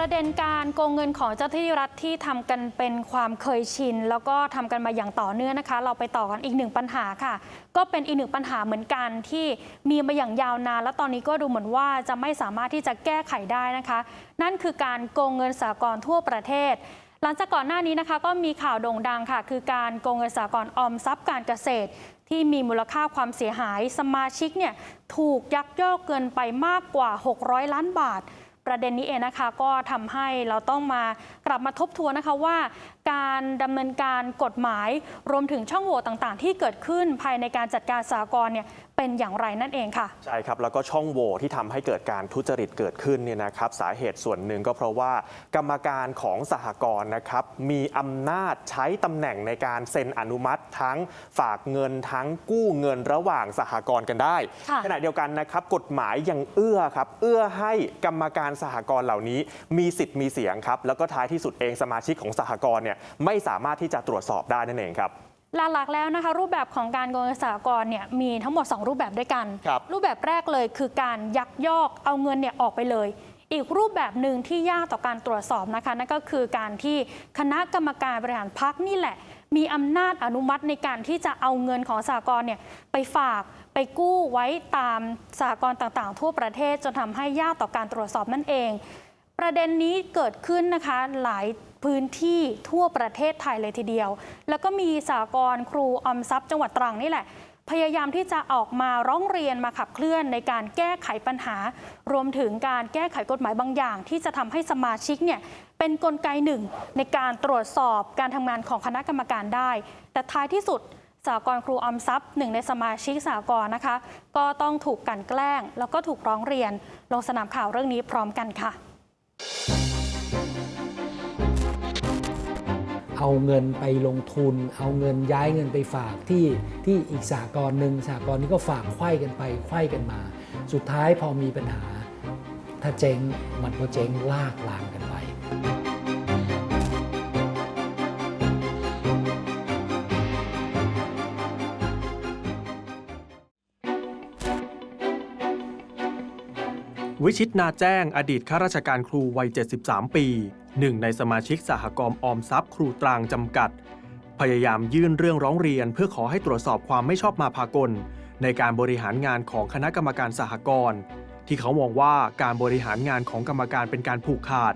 ประเด็นการโกงเงินของเจ้าที่รัฐที่ทำกันเป็นความเคยชิน แล้วก็ทำกันมาอย่างต่อเนื่องนะคะ เราไปต่อกันอีกหนึ่งปัญหาค่ะ ก็เป็นอีกหนึ่งปัญหาเหมือนกันที่มีมาอย่างยาวนาน แล้วตอนนี้ก็ดูเหมือนว่าจะไม่สามารถที่จะแก้ไขได้นะคะ นั่นคือการโกงเงินสากลทั่วประเทศหลังจากก่อนหน้านี้นะคะ ก็มีข่าวโด่งดังค่ะ คือการโกงเงินสากลออมทรัพย์การเกษตร ที่มีมูลค่าความเสียหาย สมาชิกเนี่ยถูกยักยอกเกินไปมากกว่า 600 ล้านบาท ประเด็นนี้เองนะคะก็ทำให้เราต้องมากลับมาทบทวนนะคะว่า การดำเนินการกฎหมาย รวมถึงช่องโหว่ต่างๆ ที่เกิดขึ้นภายในการจัดการสากลเนี่ยเป็นอย่างไรนั่นเองค่ะ ใช่ครับ แล้วก็ช่องโหว่ที่ทำให้เกิดการทุจริตเกิดขึ้นเนี่ยนะครับ สาเหตุส่วนหนึ่งก็เพราะว่า กรรมการของสหกรณ์นะครับ มีอำนาจใช้ตำแหน่งในการเซ็นอนุมัติ ทั้งฝากเงินทั้งกู้เงินระหว่างสหกรณ์กันได้ค่ะขณะเดียวกันนะครับ กฎหมายยังเอื้อครับเอื้อให้กรรมการสหกรณ์เหล่านี้ มีสิทธิ์มีเสียงครับแล้วก็ท้ายที่สุดเองสมาชิกของสหกรณ์เนี่ยไม่สามารถที่จะตรวจสอบได้นั่นเองครับหลักๆแล้วนะคะรูปแบบของการโกงเงินสากลเนี่ยมีทั้งหมด 2 รูปแบบด้วยกันครับรูปแบบแรกเลยคือการยักยอกเอาเงินเนี่ยออกไปเลย อีกรูปแบบหนึ่งที่ยากต่อการตรวจสอบนะคะนั่นก็คือการที่คณะกรรมการบริหารพักนี่แหละ มีอำนาจอนุมัติในการที่จะเอาเงินของสากลเนี่ยไปฝากไปกู้ไว้ตามสากลต่างๆ ทั่วประเทศจนทำให้ยากต่อการตรวจสอบนั่นเอง ประเด็นนี้เกิดขึ้นนะคะหลายพื้นที่ทั่วประเทศไทยเลยทีเดียว แล้วก็มีสากลครูออมทรัพย์จังหวัดตรังนี่แหละ พยายามที่จะออกมาร้องเรียนมาขับเคลื่อนในการแก้ไขปัญหา รวมถึงการแก้ไขกฎหมายบางอย่าง ที่จะทำให้สมาชิกเนี่ยเป็นนกลไกหนึ่ง ในการตรวจสอบการทำงานของคณะกรรมการได้ แต่ท้ายที่สุดสากลครูออมทรัพย์หนึ่งในสมาชิกสากลนะคะ ก็ต้องถูกกันแกล้ง แล้วก็ถูกร้องเรียน ลงสนามข่าวเรื่องนี้พร้อมกันค่ะ เอาเงินไปลงทุน เอาเงินย้ายเงินไปฝากที่ที่อีกสากลหนึ่งสากลนี้ก็ฝากไข้กันไปไข้กันมา สุดท้ายพอมีปัญหา ถ้าเจ๊งมันก็เจ๊งลากลามกันไป วิชิตนาแจ้งอดีตข้าราชการครูวัย 73 ปี หนึ่งในสมาชิกสหกรณ์ออมทรัพย์ครูตรางจำกัด พยายามยื่นเรื่องร้องเรียนเพื่อขอให้ตรวจสอบความไม่ชอบมาพากล ในการบริหารงานของคณะกรรมการสหกรณ์ที่เขามองว่าการบริหารงานของกรรมการเป็นการผูกขาด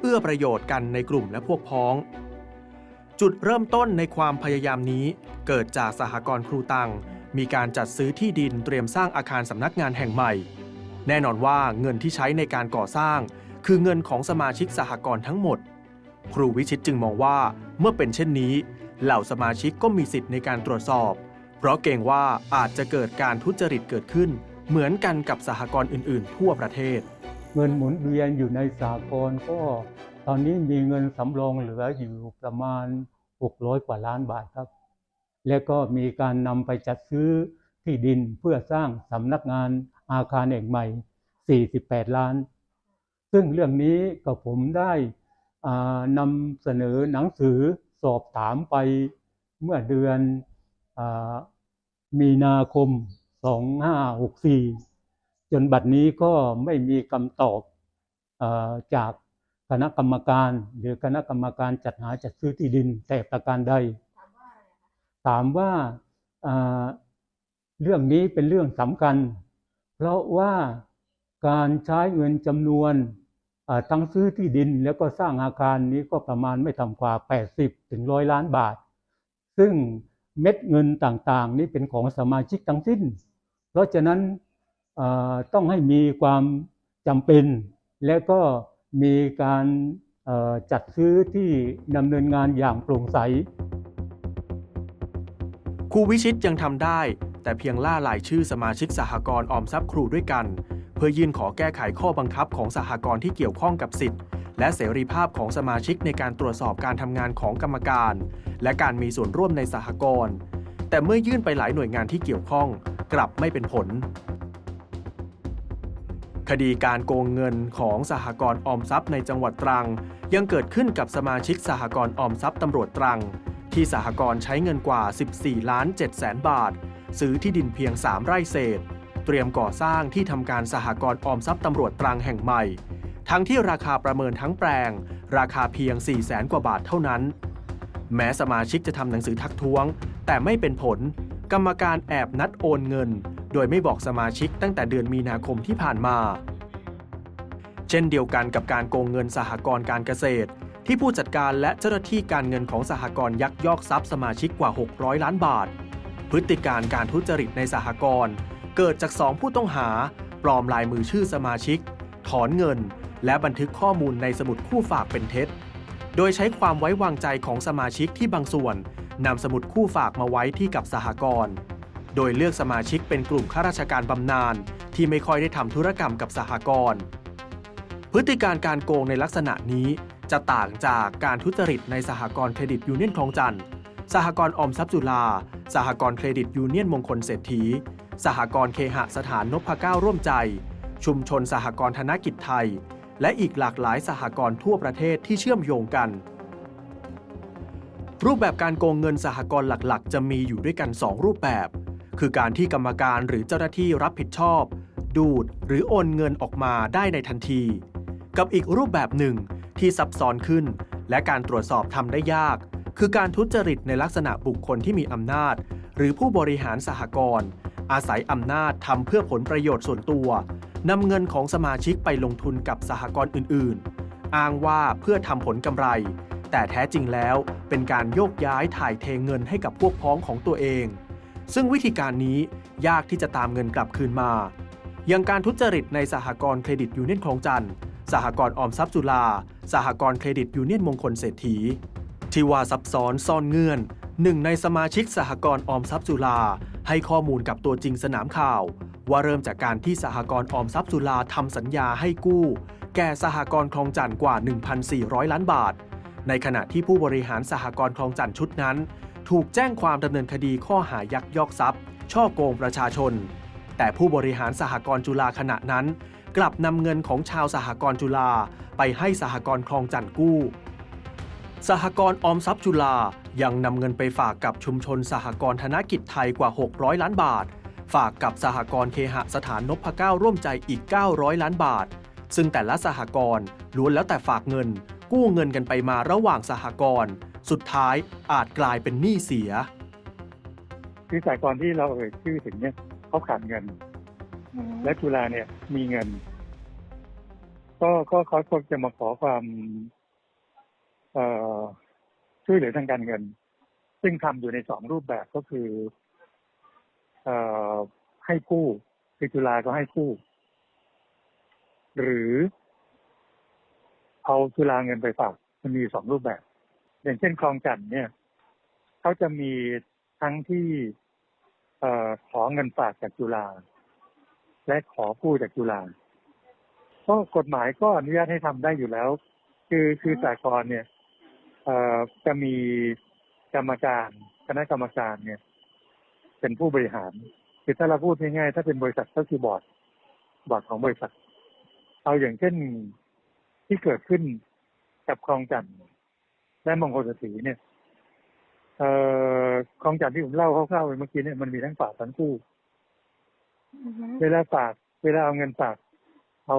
เอื้อประโยชน์กันในกลุ่มและพวกพ้อง จุดเริ่มต้นในความพยายามนี้ เกิดจากสหกรณ์ครูตังมีการจัดซื้อที่ดินเตรียมสร้างอาคารสำนักงานแห่งใหม่ แน่นอนว่าเงินที่ใช้ในการก่อสร้าง คือเงินของสมาชิกสหกรณ์ทั้งหมด ครูวิชิตจึงมองว่าเมื่อเป็นเช่นนี้ เหล่าสมาชิกก็มีสิทธิ์ในการตรวจสอบ เพราะเกรงว่าอาจจะเกิดการทุจริตเกิดขึ้น เหมือนกันกับสหกรณ์อื่น ๆ ทั่วประเทศ เงินหมุนเวียนอยู่ในสากลก็ตอนนี้มีเงินสำรองเหลืออยู่ประมาณ 600 กว่าล้านบาทครับ แล้วก็มีการนำไปจัดซื้อที่ดินเพื่อสร้างสำนักงาน อาคารแห่งใหม่ 48 ล้าน ซึ่งเรื่องนี้ก็ผมได้นำเสนอหนังสือสอบถามไปเมื่อเดือนอมีนาคม 2564 จนบัดนี้ก็ไม่มีคำตอบอจากคณะกรรมการ หรือคณะกรรมการจัดหาจัดซื้อที่ดินแต่ประการใด ถามว่าอ่าเรื่องนี้เป็นเรื่องสำคัญ เพราะว่าการใช้เงินจำนวนทั้งซื้อที่ดินแล้วก็สร้างอาคารนี้ก็ประมาณไม่ต่ำกว่า 80 ถึงร้อยล้านบาท ซึ่งเม็ดเงินต่างๆ นี้เป็นของสมาชิกทั้งสิ้น เพราะฉะนั้นต้องให้มีความจำเป็น และก็มีการจัดซื้อที่ดำเนินงานอย่างโปร่งใสครูวิชิตยังทำได้ แต่เพียงล่ารายชื่อสมาชิกสหกรณ์ออมทรัพย์ครูด้วยกัน เพื่อยื่นขอแก้ไขข้อบังคับของสหกรณ์ที่เกี่ยวข้องกับสิทธิ์ และเสรีภาพของสมาชิกในการตรวจสอบการทำงานของกรรมการ และการมีส่วนร่วมในสหกรณ์แต่เมื่อยื่นไปหลายหน่วยงานที่เกี่ยวข้อง กลับไม่เป็นผล คดีการโกงเงินของสหกรณ์ออมทรัพย์ในจังหวัดตรัง ยังเกิดขึ้นกับสมาชิกสหกรณ์ออมทรัพย์ตำรวจตรัง ที่สหกรณ์ใช้เงินกว่า 14 ล้าน7แสนบาท ซื้อที่ดินเพียง 3 ไร่เศษ เตรียมก่อสร้างที่ทำการสหกรณ์ออมทรัพย์ตำรวจตรังแห่งใหม่ ทั้งที่ราคาประเมินทั้งแปลง ราคาเพียง 4 0 0แสนกว่าบาทเท่านั้น แม้สมาชิกจะทำหนังสือทักท้วง แต่ไม่เป็นผล กรรมการแอบนัดโอนเงิน โดยไม่บอกสมาชิกตั้งแต่เดือนมีนาคมที่ผ่านมา เช่นเดียวกันกับการโกงเงินสหกรณ์การเกษตรที่ผู้จัดการและเจ้าหน้าที่การเงินของสหกรณ์ยักยอกทรัพย์สมาชิกกว่า 600 ล้านบาท พฤติการการทุจริตในสหกรณ์เกิดจากสองผู้ต้องหา ปลอมลายมือชื่อสมาชิก ถอนเงิน และบันทึกข้อมูลในสมุดคู่ฝากเป็นเท็จ โดยใช้ความไว้วางใจของสมาชิกที่บางส่วนนำสมุดคู่ฝากมาไว้ที่กับสหกรณ์โดยเลือกสมาชิกเป็นกลุ่มข้าราชการบำนาญที่ไม่ค่อยได้ทำธุรกรรมกับสหกรณ์พฤติการการโกงในลักษณะนี้จะต่างจากการทุจริตในสหกรณ์เครดิตยูเนียนคลองจันทร์ สหกรณ์ออมทรัพย์จุฬา สหกรณ์เครดิตยูเนียนมงคลเศรษฐี สหกรณ์เคหสถานนพเก้าร่วมใจ ชุมชนสหกรณ์ธนกิจไทย และอีกหลากหลายสหกรณ์ทั่วประเทศที่เชื่อมโยงกัน รูปแบบการโกงเงินสหกรณ์หลักๆ จะมีอยู่ด้วยกัน 2 รูปแบบ คือการที่กรรมการหรือเจ้าหน้าที่รับผิดชอบ ดูดหรือโอนเงินออกมาได้ในทันที กับอีกรูปแบบหนึ่งที่ซับซ้อนขึ้น และการตรวจสอบทำได้ยาก คือการทุจริตในลักษณะบุคคลที่มีอำนาจ หรือผู้บริหารสหกรณ์อาศัยอำนาจทำเพื่อผลประโยชน์ส่วนตัวนำเงินของสมาชิกไปลงทุนกับสหกรณ์อื่นๆ อ้างว่าเพื่อทำผลกำไร แต่แท้จริงแล้วเป็นการโยกย้ายถ่ายเทเงินให้กับพวกพ้องของตัวเอง ซึ่งวิธีการนี้ยากที่จะตามเงินกลับคืนมา อย่างการทุจริตในสหกรณ์เครดิตยูเนียนคลองจันทร์สหกรณ์ออมทรัพย์จุฬาสหกรณ์เครดิตยูเนียนมงคลเศรษฐี ที่ว่าซับซ้อนซ่อนเงื่อน หนึ่งในสมาชิกสหกรณ์ออมทรัพย์จุฬาให้ข้อมูลกับตัวจริงสนามข่าว ว่าเริ่มจากการที่สหกรณ์ออมทรัพย์จุฬาทำสัญญาให้กู้ แก่สหกรณ์คลองจันทร์กว่า 1,400 ล้านบาท ในขณะที่ผู้บริหารสหกรณ์คลองจันทร์ชุดนั้น ถูกแจ้งความดำเนินคดีข้อหายักยอกทรัพย์ ช่อโกงประชาชน แต่ผู้บริหารสหกรณ์จุฬาขณะนั้น กลับนำเงินของชาวสหกรณ์จุฬาไปให้สหกรณ์คลองจันทร์กู้ สหกรณ์ออมทรัพย์จุฬายังนำเงินไปฝากกับชุมชนสหกรณ์ธนกิจไทยกว่า 600 ล้านบาท ฝากกับสหกรณ์เคหสถานนพเก้าร่วมใจอีก 900 ล้านบาท ซึ่งแต่ละสหกรณ์ล้วนแล้วแต่ฝากเงิน กู้เงินกันไปมาระหว่างสหกรณ์สุดท้ายอาจกลายเป็นหนี้เสีย คือสากลที่เราเอ่ยชื่อถึงเนี่ยเขาขาดเงิน และจุฬาเนี่ยมีเงิน ก็ก็เขาคงจะมาขอความเอ่อ ช่วยเหลือทางการเงิน ซึ่งทำอยู่ในสองรูปแบบก็คือเอให้กู้คือจุฬาก็ให้กู้ หรือเอาจุฬาเงินไปฝากมันมีสองรูปแบบ อย่างเช่นคลองจันทน์เนี่ยเขาจะมีทั้งที่เอขอเงินฝากจากจุฬาและขอกู้จากจุฬาก็กฎหมายก็อนุญาตให้ทำได้อยู่แล้ว คือคือสากลเนี่ย จะมีกรรมการคณะกรรมการเนี่ย เป็นผู้บริหารคือถ้าเราพูดง่ายๆถ้าเป็นบริษัทก็คือบอร์ดบอร์ดของบริษัท เอาอย่างเช่นที่เกิดขึ้นกับคลองจันทน์และมงคลสตรีเนี่ยเอ่อคลองจันทน์ที่ผมเล่าคร่าวๆไปเมื่อกี้เนี่ยมันมีทั้งฝากทั้งกู้เวลาฝากเวลาเอาเงินฝากเอา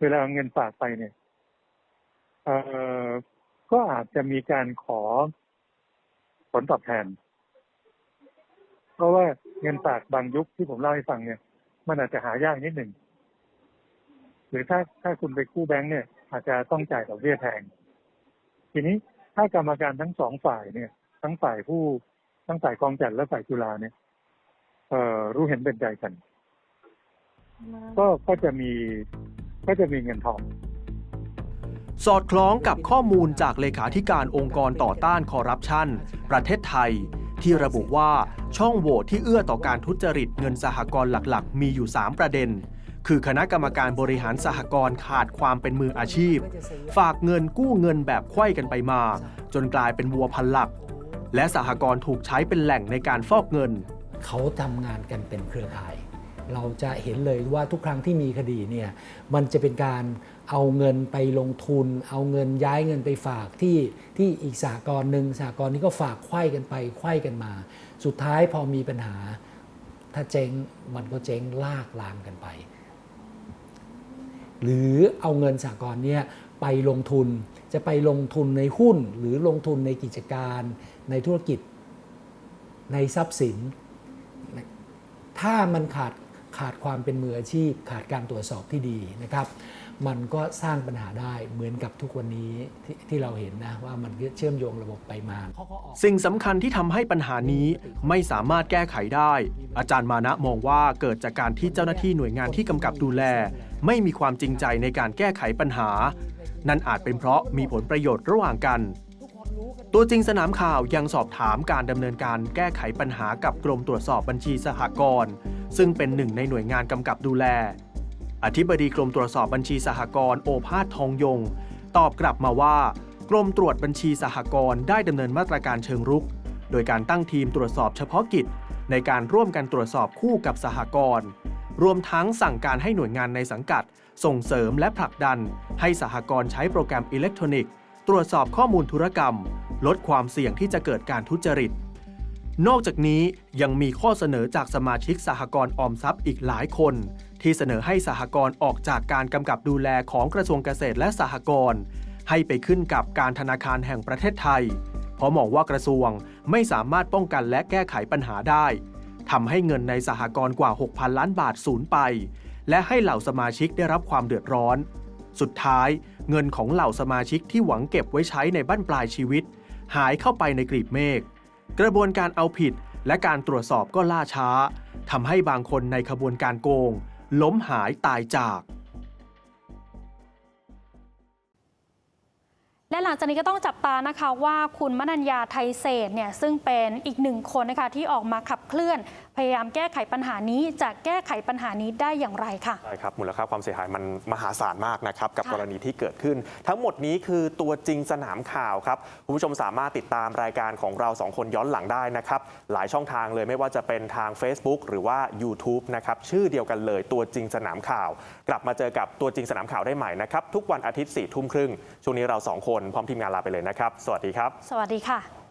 เวลาเอาเงินฝากไปเนี่ยเอ่อ ก็อาจจะมีการขอผลตอบแทน เพราะว่าเงินฝากบางยุคที่ผมเล่าให้ฟังเนี่ย มันอาจจะหายากนิดหนึ่ง หรือถ้าถ้าคุณไปกู้แบงค์เนี่ย อาจจะต้องจ่ายดอกเบี้ยแพง ทีนี้ถ้ากรรมการทั้งสองฝ่ายเนี่ย ทั้งฝ่ายผู้ทั้งฝ่ายกองจัดและฝ่ายจุฬาเนี่ยเอ่อรู้เห็นเป็นใจกัน ก็ก็จะมีก็จะมีเงินทอง สอดคล้องกับข้อมูลจากเลขาธิการองค์กรต่อต้านคอร์รัปชัน ประเทศไทย ที่ระบุว่าช่องโหว่ที่เอื้อต่อการทุจริตเงินสหกรณ์หลักๆ มีอยู่ 3 ประเด็น คือคณะกรรมการบริหารสหกรณ์ขาดความเป็นมืออาชีพ ฝากเงินกู้เงินแบบไขว้กันไปมา จนกลายเป็นวัวพันหลัก และสหกรณ์ถูกใช้เป็นแหล่งในการฟอกเงิน เขาทำงานกันเป็นเครือข่าย เราจะเห็นเลยว่าทุกครั้งที่มีคดีเนี่ยมันจะเป็นการเอาเงินไปลงทุน เอาเงินย้ายเงินไปฝากที่ที่อีกสากลหนึ่งสากลนี้ก็ฝากไข้กันไปไข้กันมา สุดท้ายพอมีปัญหา ถ้าเจ๊งมันก็เจ๊งลากลามกันไป หรือเอาเงินสหกรเนี่ยไปลงทุนจะไปลงทุนในหุ้นหรือลงทุนในกิจการในธุรกิจในทรัพย์สิน ถ้ามันขาด ขาดความเป็นมืออาชีพ ขาดการตรวจสอบที่ดีนะครับ มันก็สร้างปัญหาได้เหมือนกับทุกวันนี้ทที่เราเห็นนะว่ามันเชื่อมโยงระบบไปมา สิ่งสำคัญที่ทำให้ปัญหานี้ไม่สามารถแก้ไขได้ อาจารย์มานะมองว่าเกิดจากการที่เจ้าหน้าที่หน่วยงานที่กำกับดูแล ไม่มีความจริงใจในการแก้ไขปัญหา นั่นอาจเป็นเพราะมีผลประโยชน์ระหว่างกันตัวจริงสนามข่าวยังสอบถามการดำเนินการแก้ไขปัญหากับกรมตรวจสอบบัญชีสหกรณ์ ซึ่งเป็นหนึ่งในหน่วยงานกำกับดูแล อธิบดีกรมตรวจสอบบัญชีสหกรณ์โอภาสทองยง ตอบกลับมาว่า กรมตรวจบัญชีสหกรณ์ได้ดำเนินมาตรการเชิงรุก โดยการตั้งทีมตรวจสอบเฉพาะกิจ ในการร่วมกันตรวจสอบคู่กับสหกรณ์รวมทั้งสั่งการให้หน่วยงานในสังกัด ส่งเสริมและผลักดัน ให้สหกรณ์ใช้โปรแกรมอิเล็กทรอนิกส์ ตรวจสอบข้อมูลธุรกรรม ลดความเสี่ยงที่จะเกิดการทุจริต นอกจากนี้ยังมีข้อเสนอจากสมาชิกสหกรณ์ออมทรัพย์อีกหลายคน ที่เสนอให้สหกรณ์ออกจากการกำกับดูแลของกระทรวงเกษตรและสหกรณ์ให้ไปขึ้นกับการธนาคารแห่งประเทศไทย เพราะมองว่ากระทรวงไม่สามารถป้องกันและแก้ไขปัญหาได้ทำให้เงินในสหกรณ์กว่า 6,000 ล้านบาทสูญไป และให้เหล่าสมาชิกได้รับความเดือดร้อน สุดท้ายเงินของเหล่าสมาชิกที่หวังเก็บไว้ใช้ในบั้นปลายชีวิต หายเข้าไปในกลีบเมฆ กระบวนการเอาผิดและการตรวจสอบก็ล่าช้าทำให้บางคนในขบวนการโกง ล้มหายตายจาก หลังจากนี้ก็ต้องจับตานะคะว่าคุณมนัญญาไทยเศษเนี่ยซึ่งเป็นอีกหนึ่งคนนะคะที่ออกมาขับเคลื่อน พยายามแก้ไขปัญหานี้จะแก้ไขปัญหานี้ได้อย่างไรค่ะใช่ครับมูลค่าความเสียหายมันมหาศาลมากนะครับกับกรณีที่เกิดขึ้น ทั้งหมดนี้คือตัวจริงสนามข่าวครับคุณผู้ชมสามารถติดตามรายการของเราสองคนย้อนหลังได้นะครับหลายช่องทางเลยไม่ว่าจะเป็นทาง Facebook หรือว่า YouTube นะครับชื่อเดียวกันเลยตัวจริงสนามข่าว กลับมาเจอกับตัวจริงสนามข่าวได้ใหม่นะครับทุกวันอาทิตย์4ี่ทุ่มครึ่งช่วงนี้เราสองคนพร้อมทีมงานลาไปเลยนะครับ สวัสดีครับ สวัสดีค่ะ